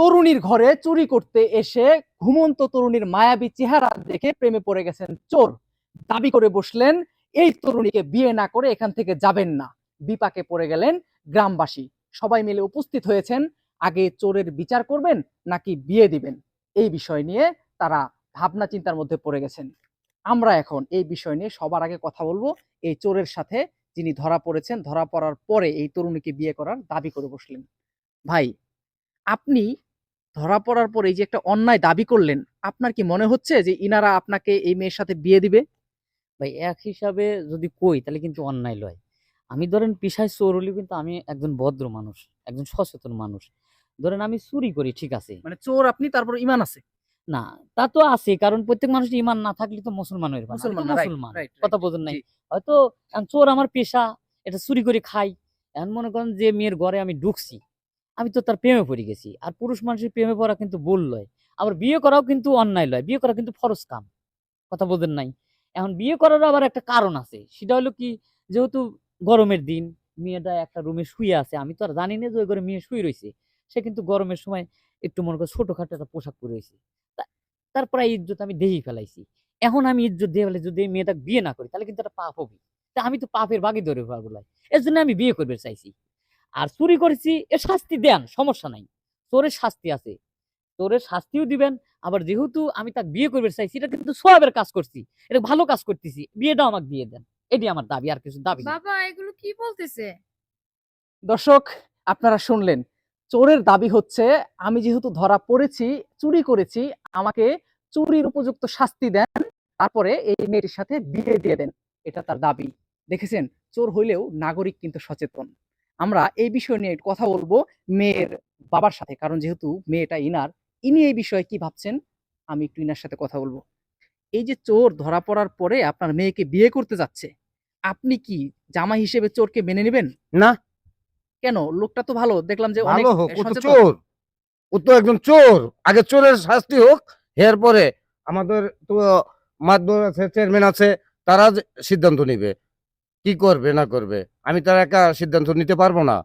তরুণীর ঘরে চুরি করতে এসে ঘুমন্ত তরুণীর মায়াবী চেহারা দেখে প্রেমে পড়ে গেছেন চোর। দাবি করে বসলেন, এই তরুণীকে বিয়ে না করে এখান থেকে যাবেন না। বিপাকে পড়ে গেলেন গ্রামবাসী। সবাই মিলে উপস্থিত হয়েছেন, আগে চোরের বিচার করবেন নাকি বিয়ে দিবেন? এই বিষয় নিয়ে তারা ভাবনা চিন্তার মধ্যে পড়ে গেছেন। আমরা এখন এই বিষয় নিয়ে সবার আগে কথা বলব। এই চোরের সাথে যিনি ধরা পড়েছেন, ধরা পড়ার পরে এই তরুণীকে বিয়ে করার দাবি করে বসলেন। ভাই, আপনি ধরা পড়ার পরে এই যে একটা অন্যায় দাবি করলেন আপনার কি মনে হচ্ছে যে ইনারা আপনাকে এই মেয়ের সাথে বিয়ে দিবে? ভাই এক হিসাবে যদি কই তাহলে কিন্তু অন্যায় লয়। আমি ধরেন পেশায় চোর হলেও কিন্তু আমি একজন ভদ্র মানুষ একজন সচেতন মানুষ। ধরেন আমি চুরি করি ঠিক আছে। মানে চোর আপনি তারপর ইমান আছে? না তা তো আছে কারণ প্রত্যেক মানুষের ইমান না থাকলে তো মুসলমান তো মুসলমান মুসলমান কথা বোঝেন নাই। হয়তো চোর আমার পেশা এটা চুরি করে খাই। এখন মনে করেন যে মেয়ের ঘরে আমি ঢুকছি আমি তো তার প্রেমে পড়ে গেছি। আর পুরুষ মানুষের প্রেমে পড়া কিন্তু ভুল লয় আবার বিয়ে করাও কিন্তু অন্যায় লয় বিয়ে করা কিন্তু ফরজ কাম। কথা বোঝেন নাই। এখন বিয়ে করারও আবার একটা কারণ আছে। সেটা হলো কি, যেহেতু গরমের দিন, মেয়েটা একটা রুমে শুয়ে আছে। আমি তো আর জানি না যে ওই ঘরে মেয়ে শুয়ে রয়েছে। সে কিন্তু গরমের সময় একটু মনে করো ছোটখাটো একটা পোশাক পরে রয়েছে। তা- তারপরে এই ইজ্জত আমি দেখেই ফেলাইছি। এখন আমি ইজ্জত দিয়ে ফেলে যদি মেয়েটা বিয়ে না করি, তাহলে কিন্তু একটা পাপ হবে। তা আমি তো পাপের বাগি ধরে পারব এর জন্য আমি বিয়ে করবে চাইছি। আর চুরি করেছি এর শাস্তি দেন সমস্যা নাই। চোরের শাস্তি আছে। চোরের শাস্তিও দিবেন আবার যেহেতু আমি তাকে বিয়ে করবে চাইছি এটা কিন্তু সবের কাজ করছি এটা ভালো কাজ করতেছি বিয়েটাও আমাকে দিয়ে দেন। এটি আমার দাবি আর কিছু দাবি বাবা এগুলো কি বলতেছে? দর্শক আপনারা শুনলেন চোরের দাবি হচ্ছে আমি যেহেতু ধরা পড়েছি চুরি করেছি আমাকে চুরির উপযুক্ত শাস্তি দেন তারপরে এই মেয়েটির সাথে বিয়ে দিয়ে দেন এটা তার দাবি। দেখেছেন? চোর হইলেও নাগরিক কিন্তু সচেতন। আমরা এই বিষয় নিয়ে কথা বলব মেয়ের বাবার সাথে। কারণ যেহেতু মেয়েটা ইনার ইনি এই বিষয়ে কি ভাবছেন? আমি একটু ইনার সাথে কথা বলব। এই যে চোর ধরা পড়ার পরে আপনার মেয়েকে বিয়ে করতে যাচ্ছে আপনি কি জামাই হিসেবে চোরকে মেনে নেবেন? না। কেন? লোকটা তো ভালো দেখলাম যে অনেক। চোর। ও তো একজন চোর। আগে চোরের শাস্তি হোক এরপরে আমাদের তো মাতবর আছে চেয়ারম্যান আছে তারা সিদ্ধান্ত নিবে। কি করবে না করবে? আমি তার একা সিদ্ধান্ত নিতে পারব না।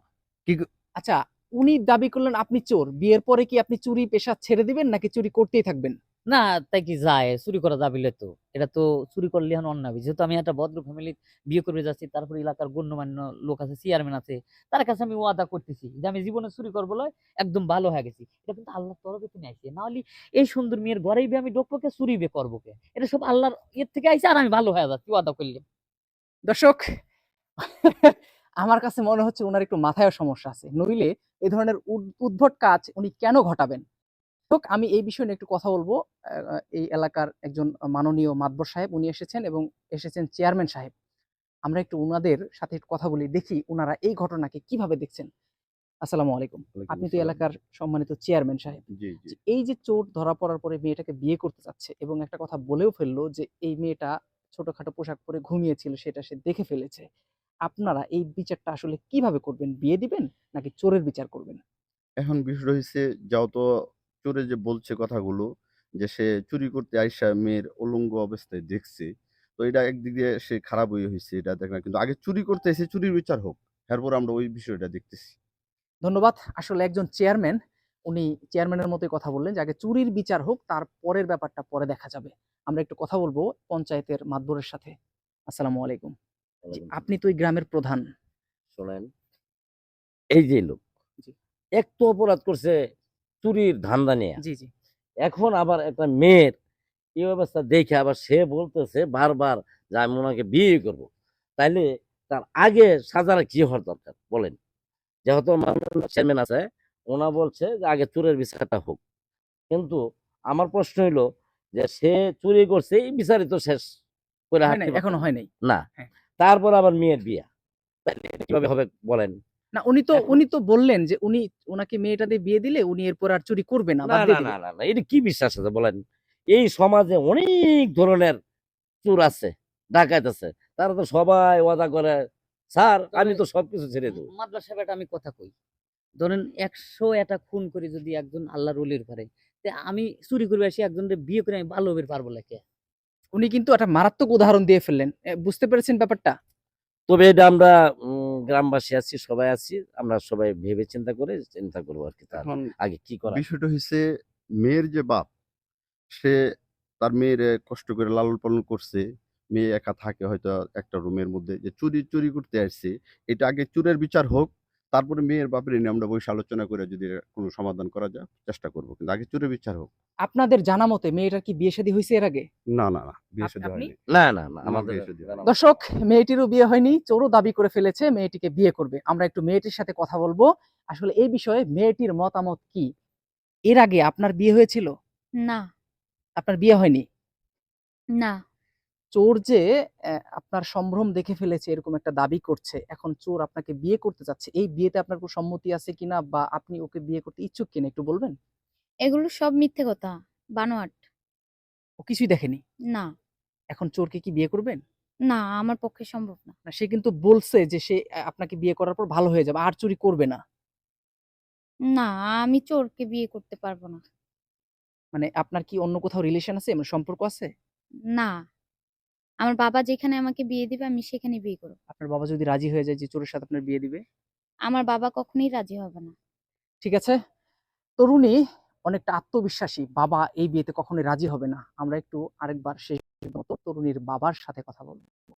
কি আচ্ছা উনি দাবি করলেন আপনি চোর। বিয়ের পরে কি আপনি চুরি পেশা ছেড়ে দিবেন নাকি চুরি করতেই থাকবেন? না তাই কি যায়? চুরি করা যাবিলে তো এটা তো চুরি করলে এখন অন্য হবে যেহেতু আমি একটা ভদ্র ফ্যামিলি বিয়ে করবে যাচ্ছি তারপর এলাকার গণ্যমান্য লোক আছে চেয়ারম্যান আছে তার কাছে আমি ওয়াদা করতেছি যে আমি জীবনে চুরি করব লয় একদম ভালো হয়ে গেছি। এটা কিন্তু আল্লাহর তরফে তিনি আইছে না হলে এই সুন্দর মেয়ের ঘরেই বে আমি ডোকবো কে চুরি বে করব কে? এটা সব আল্লাহর ইয়ের থেকে আইছে আর আমি ভালো হয়ে যাচ্ছি ওয়াদা করলে দর্শক আমার কাছে মনে হচ্ছে ওনার একটু মাথায় সমস্যা আছে। নইলে এই ধরনের উদ্ভট কাজ উনি কেন ঘটাবেন? হোক আমি এই বিষয়ে নিয়ে একটু কথা বলব। এই এলাকার একজন মাননীয় মাতবর সাহেব উনি এসেছেন এবং এসেছেন চেয়ারম্যান সাহেব। আমরা একটু উনাদের সাথে একটু কথা বলি দেখি ওনারা এই ঘটনাকে কীভাবে দেখছেন। আসসালামু আলাইকুম। আপনি তো এলাকার সম্মানিত চেয়ারম্যান সাহেব। এই যে চোর ধরা পড়ার পরে মেয়েটাকে বিয়ে করতে চাচ্ছে এবং একটা কথা বলেও ফেলল যে এই মেয়েটা ছোটখাটো পোশাক পরে ঘুমিয়েছিল সেটা সে দেখে ফেলেছে। আপনারা এই বিচারটা আসলে কীভাবে করবেন? বিয়ে দিবেন নাকি চোরের বিচার করবেন? এখন বিষয়টা হয়েছে যাও তো চোরে যে বলছে কথাগুলো যে সে চুরি করতে আইসা মেয়ের উলঙ্গ অবস্থায় দেখছে তো এটা একদিক দিয়ে সে খারাপ হয়ে হয়েছে এটা দেখ না। কিন্তু আগে চুরি করতে এসে চুরির বিচার হোক এরপর আমরা ওই বিষয়টা দেখতেছি। ধন্যবাদ। আসলে একজন চেয়ারম্যান উনি চেয়ারম্যানের মতোই কথা বললেন যে আগে চুরির বিচার হোক তার পরের ব্যাপারটা পরে দেখা যাবে। আমরা একটু কথা বলব পঞ্চায়েতের মাতবরের সাথে। আসসালামু আলাইকুম। আপনি তো এই গ্রামের প্রধান। শোনেন এই যে লোক জি। একটু অপরাধ করছে চুরির ধান্দা নিয়ে। জি জি। এখন আবার একটা মেয়ের এই অবস্থা দেখে আবার সে বলতেছে বারবার যে আমি ওনাকে বিয়ে করব। তাইলে তার আগে সাজার কি হওয়ার দরকার? বলেন। যেহেতু চেয়ারম্যান আছে ওনা বলছে যে আগে চুরের বিচারটা হোক। কিন্তু আমার প্রশ্ন হইল যে সে চুরি করছে এই বিচারই তো শেষ করে এখনও হয় নাই। না হ্যাঁ। তারপর আবার মেয়ের বিয়া। কীভাবে হবে বলেন? না উনি তো উনি তো বললেন যে উনি ওনাকে মেয়েটা দিয়ে বিয়ে দিলে উনি এরপর আর চুরি করবে না না না না না না এটা কি বিশ্বাস আছে বলেন? এই সমাজে অনেক ধরনের চোর আছে ডাকাত আছে। তারা তো সবাই ওয়াদা করে স্যার আমি তো সবকিছু ছেড়ে দেবো। মাদ্রাসা আমি কথা কই। ধরেন একশো একটা খুন করে যদি একজন আল্লাহ রলির পারে তে আমি চুরি করে আসি একজন বিয়ে করে আমি ভালো হবে পারব লেখে। উনি কিন্তু একটা মারাত্মক উদাহরণ দিয়ে ফেললেন। বুঝতে পেরেছেন ব্যাপারটা? তবে এটা আমরা উম, গ্রামবাসী আছি সবাই আছি আমরা সবাই ভেবে চিন্তা করে চিন্তা করব আর কি তার আগে কি করা বিষয়টা হচ্ছে মেয়ের যে বাপ সে তার মেয়ের কষ্ট করে লালন পালন করছে মেয়ে একা থাকে হয়তো একটা রুমের মধ্যে যে চুরি চুরি করতে আসছে এটা আগে চুরের বিচার হোক তারপরে মেয়ের বাপের নিয়ে আমরা বসে আলোচনা করে যদি কোনো সমাধান করা যায় চেষ্টা করব। কিন্তু আগে চুরের বিচার হোক। আপনাদের জানা মতে মেয়েটার কি বিয়ে শাদী হয়েছে এর আগে? না না না বিয়ে শাদী হয়নি। না না না আমাদের বিয়ে শাদী হয়নি। দর্শক মেয়েটিরও বিয়ে হয়নি চোরও দাবি করে ফেলেছে মেয়েটিকে বিয়ে করবে। আমরা একটু মেয়েটির সাথে কথা বলব। আসলে এই বিষয়ে মেয়েটির মতামত কি? এর আগে আপনার বিয়ে হয়েছিল? না। আপনার বিয়ে হয়নি? না। চোর যে আপনার সম্ভ্রম দেখে ফেলেছে এরকম একটা দাবি করছে এখন চোর আপনাকে বিয়ে করতে চাচ্ছে এই বিয়েতে আপনার কোনো সম্মতি আছে কিনা বা আপনি ওকে বিয়ে করতে ইচ্ছুক কিনা একটু বলবেন? এগুলো সব মিথ্যে কথা বানোয়াট। ও কিছুই দেখেনি? না। এখন চোরকে কি বিয়ে করবেন? না আমার পক্ষে সম্ভব না। না সে কিন্তু বলছে যে সে আপনাকে বিয়ে করার পর ভালো হয়ে যাবে আর চুরি করবে না। না আমি চোরকে বিয়ে করতে পারব না। মানে আপনার কি অন্য কোথাও রিলেশন আছে? মানে সম্পর্ক আছে? না। আমার বাবা যেখানে আমাকে বিয়ে দিবে আমি সেখানে বিয়ে করব। আপনার বাবা যদি রাজি হয়ে যায় যে চোরের সাথে আপনার বিয়ে দিবে? আমার বাবা কখনোই রাজি হবে না। ঠিক আছে? তরুণী অনেকটা আত্মবিশ্বাসী বাবা এই বিয়েতে কখনোই রাজি হবে না। আমরা একটু আরেকবার সেই মতো তরুণীর বাবার সাথে কথা বলব।